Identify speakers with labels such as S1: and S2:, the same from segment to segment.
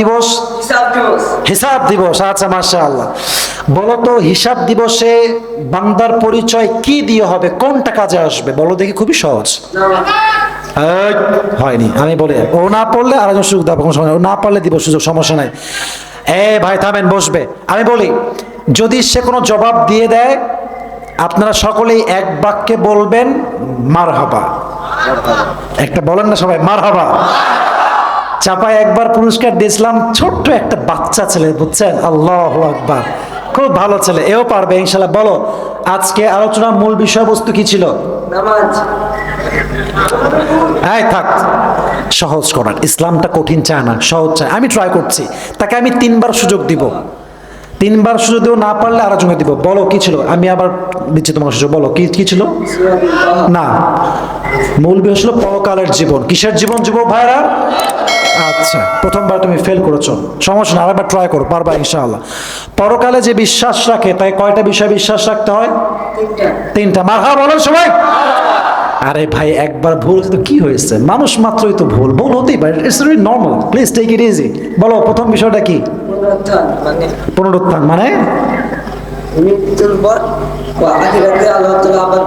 S1: দিবস?
S2: হিসাব দিবস।
S1: আচ্ছা মাসা আল্লাহ বলো তো হিসাব দিবসে বান্দার পরিচয় কি দিয়ে হবে? কোনটা কাজে আসবে? বলো দেখি খুবই সহজ। হয়নি আমি বলি ও না পড়লে আর একজন সুযোগ দেবো কোনো সমস্যা ও না পারলে দিব সুযোগ সমস্যা নাই। এ ভাই থামেন বসবে। আমি বলি যদি সে কোনো জবাব দিয়ে দেয় আপনারা সকলেই এক বাক্যে বলবেন মার হাবা একটা বলেন না সবাই মার হাবা চাপায় একবার পুরস্কার দিয়েছিলাম ছোট্ট একটা বাচ্চা ছেলে বুঝছেন? আল্লাহ আকবার। খুব ভালো ছেলে এও পারবে ইনশাল্লাহ। বলো আজকে আলোচনার মূল বিষয়বস্তু কি ছিল? হ্যাঁ থাক সহজ করার ইসলামটা কঠিন চায় না সহজ চায়। আমি ট্রাই করছি তাকে আমি তিনবার সুযোগ দিব। তিনবার সুযোগ দেবো না পারলে আরেকজনকে দিব। বলো কি ছিল? আমি আবার দিচ্ছি তোমার সুযোগ বলো কি কি ছিল? না। মূল বিষয় ছিল পরকালের জীবন। কিসের জীবন যুবক ভাইরা? আচ্ছা প্রথমবার তুমি ফেল করেছ। সমস্যা না আরেকবার ট্রাই করো পারবা ইনশাআল্লাহ। পরকালে যে বিশ্বাস রাখে তাই কয়টা বিষয়ে বিশ্বাস রাখতে হয়?
S2: তিনটা।
S1: তিনটা। মারহা বলো সবাই। আরে ভাই একবার ভুল তো কি হয়েছে? মানুষ মাত্রই তো ভুল। ভুল হতেই পারে it's very normal please take it easy বলো প্রথম বিষয়টা কি?
S2: পুনরুত্থান মানে?
S1: মানে?
S2: মৃত্যুর পর আবার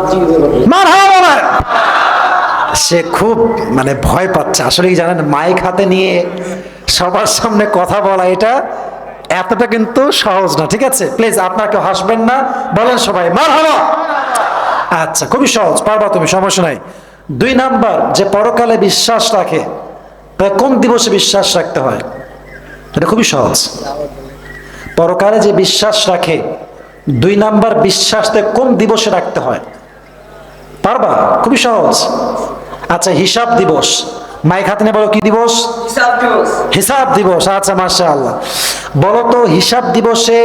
S1: সে খুব মানে ভয় পাচ্ছে। আসলে জানেন, মাইক হাতে নিয়ে সবার সামনে কথা বলা, এটা এতটা কিন্তু সহজ না, ঠিক আছে? প্লিজ আপনার কেউ হাসবেন না। বলেন সবাই মার আচ্ছা খুবই সহজ, পারবা তুমি, সমস্যা নাই। দুই নাম্বার, যে পরকালে বিশ্বাস রাখে কোন দিবসে বিশ্বাস রাখতে হয়? এটা খুবই সহজ। পরকালে যে বিশ্বাস রাখে, দুই নাম্বার বিশ্বাসতে কোন দিবসে রাখতে হয়? পারবা? খুবই সহজ। আচ্ছা হিসাব দিবস। মাইক হাতে বলো কি দিবস?
S2: হিসাব দিবস।
S1: আচ্ছা মাসা আল্লাহ বলো তো হিসাব দিবসে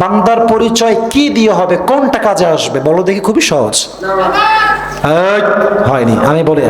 S1: বান্দার পরিচয় কি দিয়ে হবে? কোনটা কাজে আসবে? বলো দেখি খুবই সহজ। হয়নি আমি বলি।